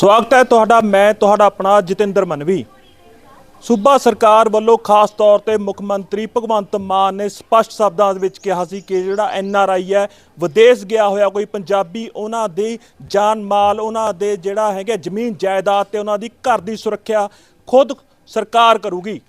ਸਵਾਗਤ ਹੈ ਤੁਹਾਡਾ, ਮੈਂ ਤੁਹਾਡਾ ਆਪਣਾ ਜਤਿੰਦਰ ਮਨਵੀ। ਸੂਬਾ ਸਰਕਾਰ ਵੱਲੋਂ ਖਾਸ ਤੌਰ ਤੇ ਮੁੱਖ ਮੰਤਰੀ ਭਗਵੰਤ ਮਾਨ ਨੇ ਸਪਸ਼ਟ ਸ਼ਬਦਾਂ ਵਿੱਚ ਕਿਹਾ ਸੀ ਕਿ ਜਿਹੜਾ ਐਨ ਆਰ ਆਈ ਹੈ, ਵਿਦੇਸ਼ ਗਿਆ ਹੋਇਆ ਕੋਈ ਪੰਜਾਬੀ, ਉਹਨਾਂ ਦੀ ਜਾਨ ਮਾਲ, ਉਹਨਾਂ ਦੇ ਜਿਹੜਾ ਹੈਗਾ ਜ਼ਮੀਨ ਜਾਇਦਾਦ ਤੇ ਉਹਨਾਂ ਦੀ ਘਰ ਦੀ ਸੁਰੱਖਿਆ ਖੁਦ ਸਰਕਾਰ ਕਰੂਗੀ।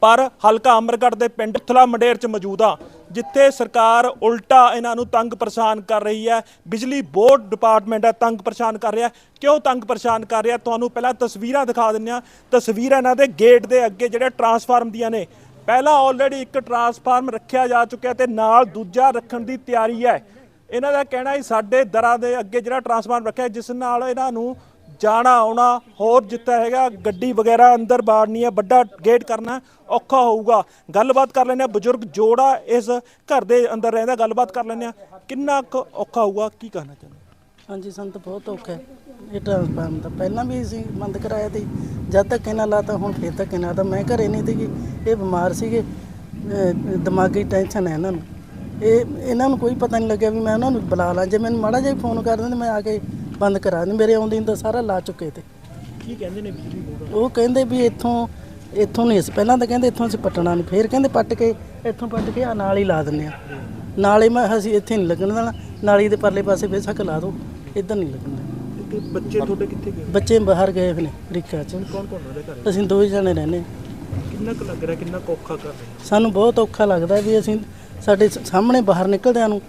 ਪਰ ਹਲਕਾ ਅਮਰਗੜ੍ਹ ਦੇ ਪਿੰਡ ਥਲਾ ਮੰਡੇਰ ਚ ਮੌਜੂਦ ਆ, ਜਿੱਥੇ ਸਰਕਾਰ ਉਲਟਾ ਇਹਨਾਂ ਨੂੰ ਤੰਗ ਪਰੇਸ਼ਾਨ ਕਰ ਰਹੀ ਹੈ। ਬਿਜਲੀ ਬੋਰਡ ਡਿਪਾਰਟਮੈਂਟ ਹੈ, ਤੰਗ ਪਰੇਸ਼ਾਨ ਕਰ ਰਿਹਾ ਕਿਉਂ ਤੰਗ ਪਰੇਸ਼ਾਨ ਕਰ ਰਿਹਾ? ਤੁਹਾਨੂੰ ਪਹਿਲਾਂ ਤਸਵੀਰਾਂ ਦਿਖਾ ਦਿੰਦੇ ਆ ਤਸਵੀਰਾਂ ਇਹਨਾਂ ਦੇ ਗੇਟ ਦੇ ਅੱਗੇ ਜਿਹੜੇ ਟਰਾਂਸਫਾਰਮ ਦੀਆਂ ਨੇ। ਪਹਿਲਾਂ ਆਲਰੇਡੀ ਇੱਕ ਟਰਾਂਸਫਾਰਮ ਰੱਖਿਆ ਜਾ ਚੁੱਕਿਆ ਤੇ ਨਾਲ ਦੂਜਾ ਰੱਖਣ ਦੀ ਤਿਆਰੀ ਹੈ। ਇਹਨਾਂ ਦਾ ਕਹਿਣਾ ਹੈ, ਸਾਡੇ ਦਰਾਂ ਦੇ ਅੱਗੇ ਜਿਹੜਾ ਟਰਾਂਸਫਾਰਮ ਰੱਖਿਆ, ਜਿਸ ਨਾਲ ਇਹਨਾਂ ਨੂੰ ਜਾਣਾ, ਆਉਣਾ, ਹੋਰ ਜਿੱਤਾ ਹੈਗਾ, ਗੱਡੀ ਵਗੈਰਾ ਅੰਦਰ ਬਾੜਨੀ ਹੈ, ਵੱਡਾ ਗੇਟ ਕਰਨਾ ਔਖਾ ਹੋਊਗਾ। ਗੱਲਬਾਤ ਕਰ ਲੈਂਦੇ ਆ ਬਜ਼ੁਰਗ ਜੋੜਾ ਇਸ ਘਰ ਦੇ ਅੰਦਰ ਰਹਿੰਦਾ, ਗੱਲਬਾਤ ਕਰ ਲੈਂਦੇ ਆ ਕਿੰਨਾ ਕੁ ਔਖਾ ਹੋਊਗਾ, ਕੀ ਕਹਿਣਾ ਚਾਹੁੰਦੇ ਹਾਂਜੀ ਸੰਤ ਬਹੁਤ ਔਖਾ ਹੈ। ਇਹ ਟ੍ਰਾਂਸਫਾਰਮ ਤਾਂ ਪਹਿਲਾਂ ਵੀ ਅਸੀਂ ਬੰਦ ਕਰਾਇਆ ਸੀ। ਜਦ ਤੱਕ ਇਹਨਾਂ ਲਾਤਾ, ਹੁਣ ਫੇਰ ਤੱਕ ਇਹਨਾਂ ਤਾਂ ਮੈਂ ਘਰੇ ਨਹੀਂ ਸੀਗੀ, ਇਹ ਬਿਮਾਰ ਸੀਗੇ। ਅਹ ਦਿਮਾਗੀ ਟੈਨਸ਼ਨ ਹੈ ਇਹਨਾਂ ਨੂੰ। ਇਹ, ਇਹਨਾਂ ਨੂੰ ਕੋਈ ਪਤਾ ਨਹੀਂ ਲੱਗਿਆ ਵੀ ਮੈਂ ਉਹਨਾਂ ਨੂੰ ਬੁਲਾ ਲਾਂ। ਜੇ ਮੈਨੂੰ ਮਾੜਾ ਜਿਹਾ ਹੀ ਫੋਨ ਕਰ ਦਿੰਦੇ, ਮੈਂ ਆ ਕੇ ਬੰਦ ਕਰਾ ਦਿੰਦੀ। ਮੇਰੇ ਆਉਂਦੀ ਨੂੰ ਤਾਂ ਸਾਰਾ ਲਾ ਚੁੱਕੇ ਤੇ। ਕੀ ਕਹਿੰਦੇ ਨੇ ਬਿਜਲੀ ਬੋਰਡ ਉਹ ਕਹਿੰਦੇ ਵੀ ਇੱਥੋਂ ਇੱਥੋਂ ਨਹੀਂ ਅਸੀਂ ਪਹਿਲਾਂ ਤਾਂ ਕਹਿੰਦੇ ਇੱਥੋਂ ਅਸੀਂ ਪੱਟਣਾ ਨਹੀਂ ਫੇਰ ਕਹਿੰਦੇ ਪੱਟ ਕੇ ਇੱਥੋਂ ਪੱਟ ਕੇ ਆ ਨਾਲ ਹੀ ਲਾ ਦਿੰਦੇ ਆ। ਨਾਲੇ ਮੈਂ ਅਸੀਂ ਇੱਥੇ ਨਹੀਂ ਲੱਗਣ ਦੇਣਾ ਨਾਲੀ ਦੇ ਪਰਲੇ ਪਾਸੇ ਬੇਸ਼ੱਕ ਲਾ ਦਿਓ ਇੱਧਰ ਨਹੀਂ ਲੱਗਣ ਬੱਚੇ ਤੁਹਾਡੇ ਕਿੱਥੇ ਗਏ? ਬੱਚੇ ਬਾਹਰ ਗਏ ਹੋਏ ਨੇ ਅਮਰੀਕਾ ਚ। ਕੌਣ ਕੌਣ ਰਹਿੰਦੇ ਘਰੇ? ਅਸੀਂ ਦੋ ਹੀ ਜਣੇ ਰਹਿੰਦੇ। ਕਿੰਨਾ ਕੁ ਲੱਗ ਰਿਹਾ ਕਿੰਨਾ ਕੁ ਔਖਾ ਕਰ ਰਹੇ ਸਾਨੂੰ ਬਹੁਤ ਔਖਾ ਲੱਗਦਾ ਵੀ ਅਸੀਂ ਸਾਡੇ ਸਾਹਮਣੇ ਬਾਹਰ ਨਿਕਲਦਿਆਂ ਨੂੰ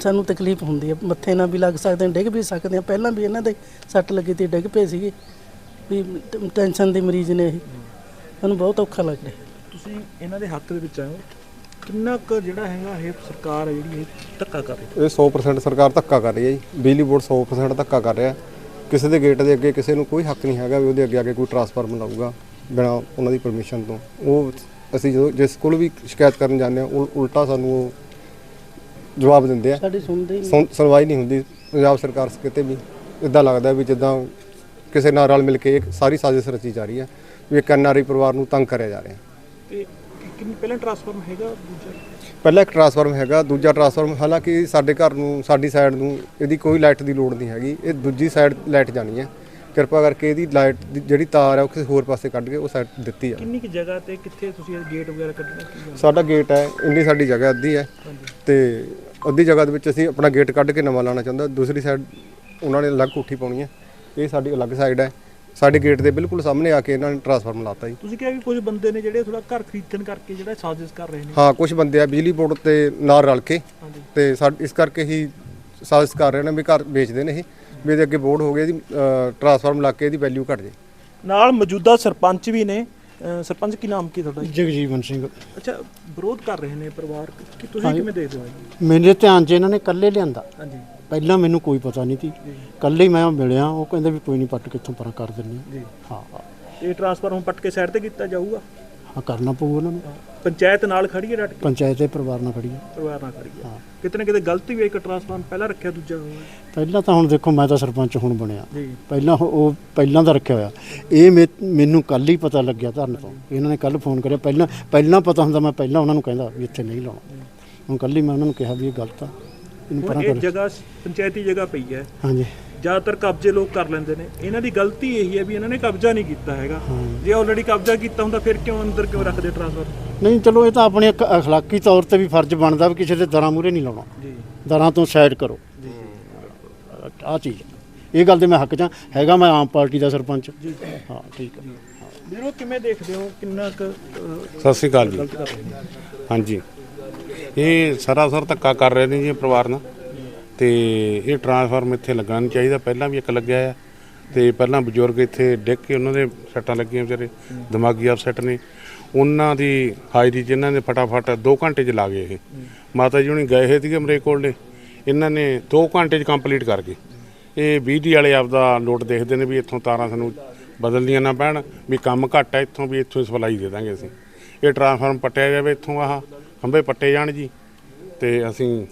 ਸਾਨੂੰ ਤਕਲੀਫ ਹੁੰਦੀ ਹੈ। ਮੱਥੇ ਨਾਲ ਵੀ ਲੱਗ ਸਕਦੇ ਨੇ ਡਿੱਗ ਵੀ ਸਕਦੇ ਆ ਪਹਿਲਾਂ ਵੀ ਇਹਨਾਂ ਦੇ ਸੱਟ ਲੱਗੀ ਤੇ ਡਿੱਗ ਪਏ ਸੀਗੇ। ਵੀ ਟੈਨਸ਼ਨ ਦੇ ਮਰੀਜ਼ ਨੇ ਇਹ। ਸਾਨੂੰ ਬਹੁਤ ਔਖਾ ਲੱਗ ਰਿਹਾ ਤੁਸੀਂ ਇਹਨਾਂ ਦੇ ਹੱਕ ਦੇ ਵਿੱਚ ਆਏ ਹੋ। ਕਿੰਨਾ ਕੁ ਜਿਹੜਾ ਹੈਗਾ ਇਹ ਸਰਕਾਰ ਹੈ ਜਿਹੜੀ ਇਹ ਧੱਕਾ ਕਰ ਰਹੀ ਹੈ? ਇਹ 100% ਸਰਕਾਰ ਧੱਕਾ ਕਰ ਰਹੀ ਹੈ ਜੀ। ਬਿਜਲੀ ਬੋਰਡ 100% ਧੱਕਾ ਕਰ ਰਿਹਾ। ਕਿਸੇ ਦੇ ਗੇਟ ਦੇ ਅੱਗੇ ਕਿਸੇ ਨੂੰ ਕੋਈ ਹੱਕ ਨਹੀਂ ਹੈਗਾ ਵੀ ਉਹਦੇ ਅੱਗੇ ਆ ਕੇ ਕੋਈ ਟਰਾਂਸਫਾਰਮਰ ਲਾਊਗਾ ਬਿਨਾਂ ਉਹਨਾਂ ਦੀ ਪਰਮਿਸ਼ਨ ਤੋਂ। ਉਹ ਅਸੀਂ ਜਦੋਂ ਜਿਸ ਕੋਲ ਵੀ ਸ਼ਿਕਾਇਤ ਕਰਨ ਜਾਂਦੇ ਆ ਉਲ- ਉਲਟਾ ਸਾਨੂੰ ਉਹ ਜਵਾਬ ਦਿੰਦੇ ਆ। ਸਾਡੀ ਸੁਣਦੇ ਹੀ ਨਹੀਂ। ਸੁਣ- ਸੁਣਵਾਈ ਨਹੀਂ ਹੁੰਦੀ। ਪੰਜਾਬ ਸਰਕਾਰ ਕਿਤੇ ਵੀ ਇਦਾਂ ਲੱਗਦਾ ਵੀ ਜਿੱਦਾਂ ਕਿਸੇ ਨਾਲ ਰਲ ਮਿਲ ਕੇ ਇੱਕ ਸਾਰੀ ਸਾਜ਼ਿਸ਼ ਰਚੀ ਜਾ ਰਹੀ ਹੈ ਵੀ ਇੱਕ ਐਨਆਰਆਈ ਪਰਿਵਾਰ ਨੂੰ ਤੰਗ ਕਰਿਆ ਜਾ ਰਿਹਾ। ਤੇ ਕਿੰਨੀ ਪਹਿਲਾਂ ਟਰਾਂਸਫਾਰਮ ਹੈਗਾ ਦੂਜਾ? ਪਹਿਲਾ ਇੱਕ ਟਰਾਂਸਫਾਰਮ ਹੈਗਾ ਦੂਜਾ ਟਰਾਂਸਫਾਰਮ ਹਾਲਾਂਕਿ ਸਾਡੇ ਘਰ ਨੂੰ ਸਾਡੀ ਸਾਈਡ ਨੂੰ ਇਹਦੀ ਕੋਈ ਲਾਈਟ ਦੀ ਲੋੜ ਨਹੀਂ ਹੈਗੀ। ਇਹ ਦੂਜੀ ਸਾਈਡ ਲਾਈਟ ਜਾਣੀ ਹੈ। ਕਿਰਪਾ ਕਰਕੇ ਇਹਦੀ ਲਾਈਟ ਦੀ ਜਿਹੜੀ ਤਾਰ ਹੈ ਉਹ ਕਿਸੇ ਹੋਰ ਪਾਸੇ ਕੱਢ ਕੇ ਉਹ ਸਾਈਡ ਦਿੱਤੀ ਆ ਕਿੰਨੀ ਕੁ ਜਗ੍ਹਾ ਤੇ ਕਿੱਥੇ ਤੁਸੀਂ ਇਹ ਗੇਟ ਵਗੈਰਾ ਕੱਢਣਾ ਕੀ ਗੱਲ? ਸਾਡਾ ਗੇਟ ਹੈ ਇੰਨੀ ਸਾਡੀ ਜਗ੍ਹਾ ਅੱਧੀ ਹੈ। ਤੇ ਅੱਧੀ ਜਗ੍ਹਾ ਦੇ ਵਿੱਚ ਅਸੀਂ ਆਪਣਾ ਗੇਟ ਕੱਢ ਕੇ ਨਵਾਂ ਲਾਣਾ ਚਾਹੁੰਦਾ। ਦੂਸਰੀ ਸਾਈਡ ਉਹਨਾਂ ਨੇ ਅਲੱਗ ਕੋਠੀ ਪਾਉਣੀ ਹੈ। ਇਹ ਸਾਡੀ ਅਲੱਗ ਸਾਈਡ ਹੈ। ਸਾਡੇ ਗੇਟ ਦੇ ਬਿਲਕੁਲ ਸਾਹਮਣੇ ਆ ਕੇ ਇਹਨਾਂ ਨੇ ਟਰਾਂਸਫਾਰਮ ਲਾਤਾ ਜੀ। ਤੁਸੀਂ ਕਿਹਾ ਵੀ ਕੁਝ ਬੰਦੇ ਨੇ ਜਿਹੜੇ ਥੋੜਾ ਘਰ ਖਰੀਦਣ ਕਰਕੇ ਜਿਹੜਾ ਸਾਜ਼ਿਸ਼ ਕਰ ਰਹੇ ਨੇ। ਹਾਂ ਕੁਝ ਬੰਦੇ ਆ ਬਿਜਲੀ ਬੋਰਡ ਤੇ ਨਾਲ ਰਲ ਕੇ ਤੇ ਸਾ ਇਸ ਕਰਕੇ ਹੀ ਸਾਜ਼ਿਸ਼ ਕਰ ਰਹੇ ਨੇ ਵੀ ਘਰ ਵੇਚਦੇ ਨੇ ਇਹ। ਵੀ ਇਹਦੇ ਅੱਗੇ ਬੋਰਡ ਹੋ ਗਿਆ ਇਹਦੀ ਟਰਾਂਸਫਾਰਮ ਲਾ ਕੇ ਇਹਦੀ ਵੈਲਿਊ ਘਟ ਜੇ ਨਾਲ ਮੌਜੂਦਾ ਸਰਪੰਚ ਵੀ ਨੇ। ਸਰਪੰਚ ਕੀ ਨਾਮ ਕੀ ਤੁਹਾਡਾ ਜੀ? ਜਗਜੀਵਨ ਸਿੰਘ। ਅੱਛਾ ਵਿਰੋਧ ਕਰ ਰਹੇ ਨੇ ਪਰਿਵਾਰ। ਕਿ ਤੁਸੀਂ ਕਿਵੇਂ ਦੇਖਦੇ ਹੋ ਜੀ ਮੇਰੇ ਧਿਆਨ 'ਚ ਇਹਨਾਂ ਨੇ ਕੱਲੇ ਲਿਆਂਦਾ। ਹਾਂਜੀ। ਪਹਿਲਾਂ ਮੈਨੂੰ ਕੋਈ ਪਤਾ ਨਹੀਂ ਸੀ। ਕੱਲੇ ਹੀ ਮੈਂ ਮਿਲਿਆ ਉਹ ਕਹਿੰਦੇ ਵੀ ਕੋਈ ਨਹੀਂ ਪੱਟ ਕਿੱਥੋਂ ਪਰਾਂ ਕਰ ਦਿੰਦੇ ਜੀ। ਹਾਂ ਹਾਂ। ਇਹ ਟਰਾਂਸਫਾਰਮ ਪੱਟ ਕੇ ਸਾਈਡ ਤੇ ਕੀਤਾ ਜਾਊਗਾ? ਹਾਂ ਕਰਨਾ ਪਊ ਉਹਨਾਂ ਨੂੰ। ਪੰਚਾਇਤ ਨਾਲ ਖੜੀ ਹੈ ਡਟ ਕੇ ਪੰਚਾਇਤ ਦੇ ਪਰਿਵਾਰ ਨਾਲ ਖੜੀ ਆ। ਪਰਿਵਾਰ ਨਾਲ ਖੜੀ ਹੈ। ਕਿਤੇ ਨਾ ਕਿਤੇ ਗਲਤੀ ਵੀ ਹੈ, ਇੱਕ ਟਰਾਂਸਫਾਰਮ ਪਹਿਲਾਂ ਰੱਖਿਆ ਦੂਜਾ ਹੋਇਆ। ਪਹਿਲਾਂ ਤਾਂ ਹੁਣ ਦੇਖੋ ਮੈਂ ਤਾਂ ਸਰਪੰਚ ਹੁਣ ਬਣਿਆ। ਪਹਿਲਾਂ ਉਹ- ਪਹਿਲਾਂ ਦਾ ਰੱਖਿਆ ਹੋਇਆ। ਇਹ ਮੈਨੂੰ ਕੱਲ ਹੀ ਪਤਾ ਲੱਗਿਆ ਧਰਨ ਤੋਂ। ਇਹਨਾਂ ਨੇ ਕੱਲ ਫੋਨ ਕਰਿਆ। ਪਹਿਲਾਂ ਪਹਿਲਾਂ ਪਤਾ ਹੁੰਦਾ ਮੈਂ ਪਹਿਲਾਂ ਉਹਨਾਂ ਨੂੰ ਕਹਿੰਦਾ ਵੀ ਇੱਥੇ ਨਹੀਂ ਲਾਉਣਾ। ਹੁਣ ਕੱਲ ਹੀ ਮੈਂ ਉਹਨਾਂ ਨੂੰ ਕਿਹਾ ਵੀ ਇਹ ਗਲਤ ਆ। ਇਹਨੂੰ ਪਰਾਂ ਇਹ ਕਰ। ਜਗ੍ਹਾ ਪੰਚਾਇਤੀ ਜਗ੍ਹਾ ਪਈ ਹੈ। ਹਾਂਜੀ। ਜ਼ਿਆਦਾਤਰ ਕਬਜ਼ੇ ਲੋਕ ਕਰ ਲੈਂਦੇ ਨੇ। ਇਹਨਾਂ ਦੀ ਗਲਤੀ ਇਹੀ ਹੈ ਵੀ ਇਹਨਾਂ ਨੇ ਕਬਜ਼ਾ ਨਹੀਂ ਕੀਤਾ ਹੈਗਾ। ਜੇ ਆਲਰੇਡੀ ਕਬਜ਼ਾ ਕੀਤਾ ਹੁੰਦਾ ਫਿਰ ਕਿਉਂ ਅੰਦਰ ਕਿਉਂ ਰੱਖਦੇ ਟਰਾਂਸਫਰ ਨਹੀਂ ਚਲੋ ਇਹ ਤਾਂ ਆਪਣੇ ਇੱਕ ਅਖਲਾਕੀ ਤੌਰ ਤੇ ਵੀ ਫਰਜ਼ ਬਣਦਾ ਵੀ ਕਿਸੇ ਦੇ ਦਰਾਂ ਮੂਰੇ ਨਹੀਂ ਲਾਉਣਾ। ਜੀ। ਦਰਾਂ ਤੋਂ ਸਾਈਡ ਕਰੋ। ਆ ਚੀਜ਼। ਇਹ ਗੱਲ ਤੇ ਮੈਂ ਹੱਕ 'ਚ। ਹੈਗਾ ਮੈਂ ਆਮ ਪਾਰਟੀ ਦਾ ਸਰਪੰਚ। ਹਾਂ ਠੀਕ ਹੈ। ਵੀਰੋ ਕਿਵੇਂ ਦੇਖਦੇ ਹੋ? ਕਿੰਨਾ ਕੁ ਸਤਿ ਸ੍ਰੀ ਅਕਾਲ ਜੀ। ਹਾਂਜੀ। ਇਹ ਸਰਾਸਰ ਧੱਕਾ ਕਰ ਰਹੇ ਨੇ ਜੀ ਪਰਿਵਾਰ ਨਾਲ। ਤੇ ਇਹ ਟਰਾਂਸਫਾਰਮ ਇੱਥੇ ਲੱਗਣਾ ਨਹੀਂ ਚਾਹੀਦਾ, ਪਹਿਲਾਂ ਵੀ ਇੱਕ ਲੱਗਿਆ ਆ। ਤੇ ਪਹਿਲਾਂ ਬਜ਼ੁਰਗ ਇੱਥੇ ਡਿੱਗ ਕੇ ਉਹਨਾਂ ਦੇ ਸੱਟਾਂ ਲੱਗੀਆਂ ਵਿਚਾਰੇ, ਦਿਮਾਗੀ ਅਪਸੈਟ ਨੇ। ਉਹਨਾਂ ਦੀ ਹਾਜ਼ਰੀ 'ਚ ਇਹਨਾਂ ਨੇ ਫਟਾਫਟ 2 ਘੰਟੇ 'ਚ ਲਾ ਗਏ ਇਹ। ਮਾਤਾ ਜੀ ਹੁਣੀ ਗਏ ਹੋਏ ਸੀਗੇ ਅਮਰੇ ਕੋਲ ਨੇ, ਇਹਨਾਂ ਨੇ 2 ਘੰਟੇ 'ਚ ਕੰਪਲੀਟ ਕਰ ਗਏ। ਇਹ ਬਿਜਲੀ ਵਾਲੇ ਆਪਦਾ ਨੋਟ ਦੇਖਦੇ ਨੇ ਵੀ ਇੱਥੋਂ ਤਾਰਾਂ ਸਾਨੂੰ ਬਦਲਣੀਆਂ ਨਾ ਪੈਣ, ਵੀ ਕੰਮ ਘੱਟ ਹੈ ਇੱਥੋਂ, ਵੀ ਇੱਥੋਂ ਸਪਲਾਈ ਦੇ ਦਾਂਗੇ ਅਸੀਂ। ਇਹ ਟਰਾਂਸਫਾਰਮ ਪੱਟਿਆ ਜਾਵੇ ਇੱਥੋਂ ਆਹ, ਖੰਭੇ ਪੱਟੇ ਜਾਣ ਜੀ। ਤੇ ਅਸੀਂ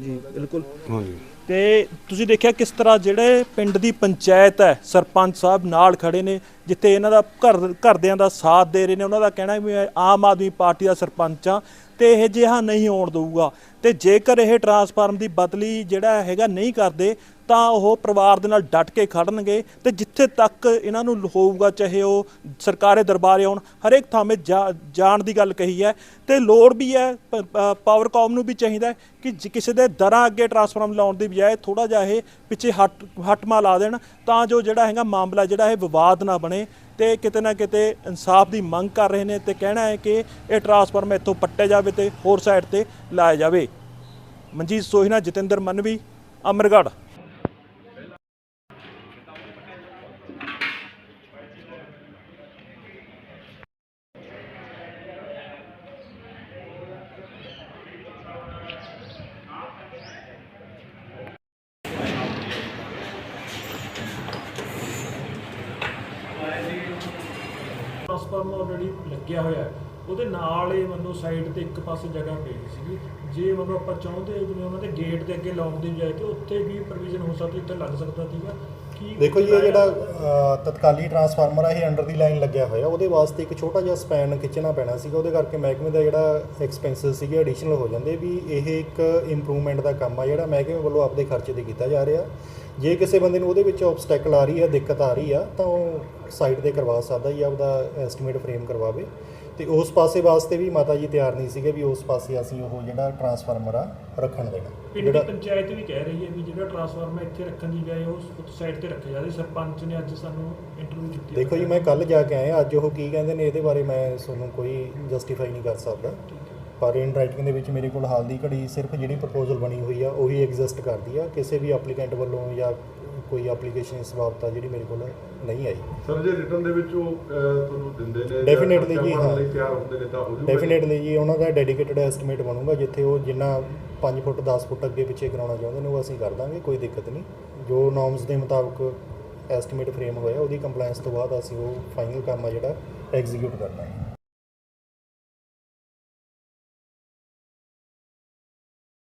ਜੀ ਬਿਲਕੁਲ। ਹਾਂਜੀ। ਤੇ ਤੁਸੀਂ ਦੇਖਿਆ ਕਿਸ ਤਰ੍ਹਾਂ ਜਿਹੜੇ ਪਿੰਡ ਦੀ ਪੰਚਾਇਤ ਹੈ ਸਰਪੰਚ ਸਾਹਿਬ ਨਾਲ ਖੜੇ ਨੇ ਜਿੱਥੇ ਇਹਨਾਂ ਦਾ ਘਰ ਘਰਦਿਆਂ ਦਾ ਸਾਥ ਦੇ ਰਹੇ ਨੇ ਉਹਨਾਂ ਦਾ ਕਹਿਣਾ ਵੀ ਮੈਂ ਆਮ ਆਦਮੀ ਪਾਰਟੀ ਦਾ ਸਰਪੰਚ ਆ ਤੇ ਇਹ ਜਿਹਾ ਨਹੀਂ ਹੋਣ ਦਊਗਾ। ਤੇ ਜੇਕਰ ਇਹ ਟਰਾਂਸਫਾਰਮ ਦੀ ਬਦਲੀ ਜਿਹੜਾ ਹੈਗਾ ਨਹੀਂ ਕਰਦੇ ਤਾਂ ਉਹ ਪਰਿਵਾਰ ਦੇ ਨਾਲ ਡਟ ਕੇ ਖੜਨਗੇ ਤੇ ਜਿੱਥੇ ਤੱਕ ਇਹਨਾਂ ਨੂੰ ਹੋਊਗਾ, ਚਾਹੇ ਉਹ ਸਰਕਾਰੇ ਦਰਬਾਰੇ ਆਉਣ ਹਰੇਕ ਥਾਵੇਂ ਜਾ- ਜਾਣ ਦੀ ਗੱਲ ਕਹੀ ਹੈ ਤੇ ਲੋੜ ਵੀ ਹੈ, ਪ- ਪ- ਨੂੰ ਵੀ ਚਾਹੀਦਾ ਕਿ ਜੇ, ਕਿਸੇ ਦੇ ਦਰਾਂ ਅੱਗੇ ਟਰਾਂਸਫਾਰਮ ਲਾਉਣ ਦੀ ਬਜਾਏ ਥੋੜਾ ਜਿਹਾ ਇਹ ਪਿੱਛੇ ਹਟ ਹਟਮਾ ਲਾ ਦੇਣ ਤਾਂ ਜੋ ਜਿਹੜਾ ਹੈਗਾ ਮਾਮਲਾ, ਜਿਹੜਾ ਇਹ ਵਿਵਾਦ ਨਾ ਬਣੇ ਤੇ ਕਿਤੇ ਨਾ ਕਿਤੇ ਇਨਸਾਫ ਦੀ ਮੰਗ ਕਰ ਰਹੇ ਨੇ ਤੇ ਕਹਿਣਾ ਹੈ ਕਿ ਇਹ ਟਰਾਂਸਫਾਰਮ ਇੱਥੋਂ ਪੱਟਿਆ ਜਾਵੇ ਤੇ ਹੋਰ ਸਾਈਡ ਤੇ ਲਾਇਆ ਜਾਵੇ। ਮਨਜੀਤ ਸੋਹਿਨਾ ਜਤਿੰਦਰ ਮਨਵੀ, ਅਮਰਗੜ੍ਹ। ਟ੍ਰਾਂਸਫਾਰਮਰ ਆਲਰੇਡੀ ਲੱਗਿਆ ਹੋਇਆ ਹੈ। ਉਹਦੇ ਨਾਲ ਹੀ ਮੰਨੋ ਸਾਈਡ ਤੇ ਇੱਕ ਪਾਸੇ ਜਗ੍ਹਾ ਪਈ ਸੀਗੀ। ਜੇ ਮੰਨੋ ਆਪਾਂ ਚਾਹੁੰਦੇ ਜਿਵੇਂ ਉਹਨਾਂ ਦੇ ਗੇਟ ਦੇ ਅੱਗੇ ਲਾਉਣ ਦੀ ਬਜਾਏ ਕਿ ਉੱਥੇ ਵੀ ਪ੍ਰੋਵੀਜ਼ਨ ਹੋ ਸਕਦੀ ਇੱਥੇ ਲੱਗ ਸਕਦਾ ਸੀਗਾ। ਕੀ ਦੇਖੋ ਜੀ ਇਹ ਜਿਹੜਾ ਤਤਕਾਲੀ ਟਰਾਂਸਫਾਰਮਰ ਆ ਇਹ ਅੰਡਰ ਦੀ ਲਾਈਨ ਲੱਗਿਆ ਹੋਇਆ। ਉਹਦੇ ਵਾਸਤੇ ਇੱਕ ਛੋਟਾ ਜਿਹਾ ਸਪੈਨ ਖਿੱਚਣਾ ਪੈਣਾ ਸੀਗਾ। ਉਹਦੇ ਕਰਕੇ ਮਹਿਕਮੇ ਦਾ ਜਿਹੜਾ ਐਕਸਪੈਂਸਸ ਸੀਗੇ ਐਡੀਸ਼ਨਲ ਹੋ ਜਾਂਦੇ ਵੀ ਇਹ ਇੱਕ ਇੰਪਰੂਵਮੈਂਟ ਦਾ ਕੰਮ ਆ ਜਿਹੜਾ ਮਹਿਕਮੇ ਵੱਲੋਂ ਆਪਦੇ ਖਰਚੇ ਤੇ ਕੀਤਾ ਜਾ ਰਿਹਾ। ਜੇ ਕਿਸੇ ਬੰਦੇ ਨੂੰ ਉਹਦੇ ਵਿੱਚ ਆਬਸਟੈਕਲ ਆ ਰਹੀ ਹੈ ਦਿੱਕਤ ਆ ਰਹੀ ਆ ਤਾਂ ਉਹ ਸਾਈਡ ਤੇ ਕਰਵਾ ਸਕਦਾ ਜੀ ਆਪਦਾ ਐਸਟੀਮੇਟ ਫਰੇਮ ਕਰਵਾਵੇ। ਤੇ ਉਸ ਪਾਸੇ ਵਾਸਤੇ ਵੀ ਮਾਤਾ ਜੀ ਤਿਆਰ ਨਹੀਂ ਸੀਗੇ ਵੀ ਉਸ ਪਾਸੇ ਅਸੀਂ ਉਹ ਜਿਹੜਾ ਟਰਾਂਸਫਾਰਮਰ ਆ ਰੱਖਣ ਦੇਣਾ। ਪਿੰਡ ਦੀ ਪੰਚਾਇਤ ਵੀ ਕਹਿ ਰਹੀ ਹੈ ਵੀ ਜਿਹੜਾ ਟਰਾਂਸਫਾਰਮਰ ਇੱਥੇ ਰੱਖਣ ਦੀ ਬਜਾਏ ਉਹ ਉਸ ਸਾਈਡ ਤੇ ਰੱਖਿਆ ਜਾਵੇ। ਸਰਪੰਚ ਨੇ ਅੱਜ ਸਾਨੂੰ ਇੰਟਰਵਿਊ ਦਿੱਤੀ ਦੇਖੋ ਜੀ ਮੈਂ ਕੱਲ ਜਾ ਕੇ ਆਇਆ ਅੱਜ ਉਹ ਕੀ ਕਹਿੰਦੇ ਨੇ ਇਹਦੇ ਬਾਰੇ ਮੈਂ ਤੁਹਾਨੂੰ ਕੋਈ ਜਸਟੀਫਾਈ ਨਹੀਂ ਕਰ ਸਕਦਾ। ਪਰ ਇਨ ਰਾਈਟਿੰਗ ਦੇ ਵਿੱਚ ਮੇਰੇ ਕੋਲ ਹਾਲ ਦੀ ਘੜੀ ਸਿਰਫ ਜਿਹੜੀ ਪ੍ਰਪੋਜ਼ਲ ਬਣੀ ਹੋਈ ਆ ਉਹੀ ਐਗਜ਼ਿਸਟ ਕਰਦੀ ਆ। ਕਿਸੇ ਵੀ ਐਪਲੀਕੈਂਟ ਵੱਲੋਂ ਜਾਂ ਕੋਈ ਐਪਲੀਕੇਸ਼ਨ ਇਸ ਬਾਬਤ ਆ ਜਿਹੜੀ ਮੇਰੇ ਕੋਲ ਨਹੀਂ ਆਈ। ਸਰ ਜੇ ਰਿਟਰਨ ਦੇ ਵਿੱਚ ਉਹ ਅਹ, ਤੁਹਾਨੂੰ ਦਿੰਦੇ ਨੇ ਜਾਂ Definitely ਖਰਚਾ ਜੀ, ਭਰਨ ਹਾਂ। ਲਈ ਤਿਆਰ ਹੁੰਦੇ ਨੇ ਤਾਂ ਹੋ ਜੂਗਾ ਡੈਫੀਨੇਟਲੀ ਜੀ ਉਹਨਾਂ ਦਾ ਡੈਡੀਕੇਟਡ ਐਸਟੀਮੇਟ ਬਣੂਗਾ ਜਿੱਥੇ ਉਹ ਜਿੰਨਾ 5 ਫੁੱਟ 10 ਫੁੱਟ ਅੱਗੇ ਪਿੱਛੇ ਕਰਾਉਣਾ ਚਾਹੁੰਦੇ ਨੇ ਉਹ ਅਸੀਂ ਕਰ ਦਾਂਗੇ ਕੋਈ ਦਿੱਕਤ ਨਹੀਂ। ਜੋ ਨੋਰਮਸ ਦੇ ਮੁਤਾਬਕ ਐਸਟੀਮੇਟ ਫਰੇਮ ਹੋਇਆ ਉਹਦੀ ਕੰਪਲਾਈਂਸ ਤੋਂ ਬਾਅਦ ਅਸੀਂ ਉਹ ਫਾਈਨਲ ਕੰਮ ਆ ਜਿਹੜਾ ਐਗਜ਼ੀਕਿਊਟ ਕਰਨਾ ਹੈ।